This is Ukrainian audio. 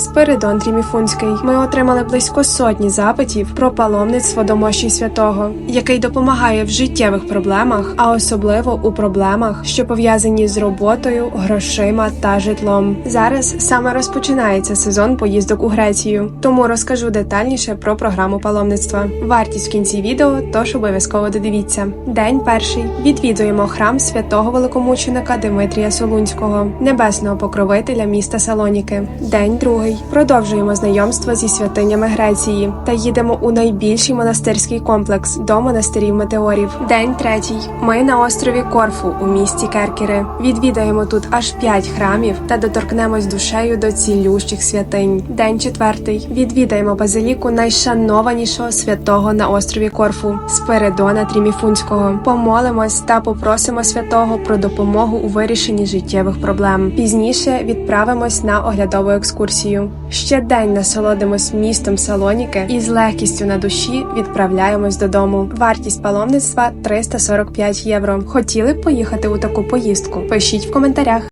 Спиридон Тріміфунський. Ми отримали близько сотні запитів про паломництво до мощі святого, який допомагає в життєвих проблемах, а особливо у проблемах, що пов'язані з роботою, грошима та житлом. Зараз саме розпочинається сезон поїздок у Грецію, тому розкажу детальніше про програму паломництва. Вартість в кінці відео, тож обов'язково додивіться. День перший відвідуємо храм святого великомученика Димитрія Солунського, небесного покровителя міста Салоніки. День другий продовжуємо знайомство зі святинями Греції та їдемо у найбільший монастирський комплекс до монастирів метеорів. День третій. Ми на острові Корфу у місті Керкіри. Відвідаємо тут аж п'ять храмів та доторкнемось душею до цілющих святинь. День четвертий. Відвідаємо базиліку найшанованішого святого на острові Корфу Спиридона Тріміфунського. Помолимось та попросимо святого про допомогу у вирішенні життєвих проблем. Пізніше відправимось на оглядову екскурсію. Ще день насолодимось містом Салоніки і з легкістю на душі відправляємось додому. Вартість паломництва 345 євро. Хотіли б поїхати у таку поїздку? Пишіть в коментарях.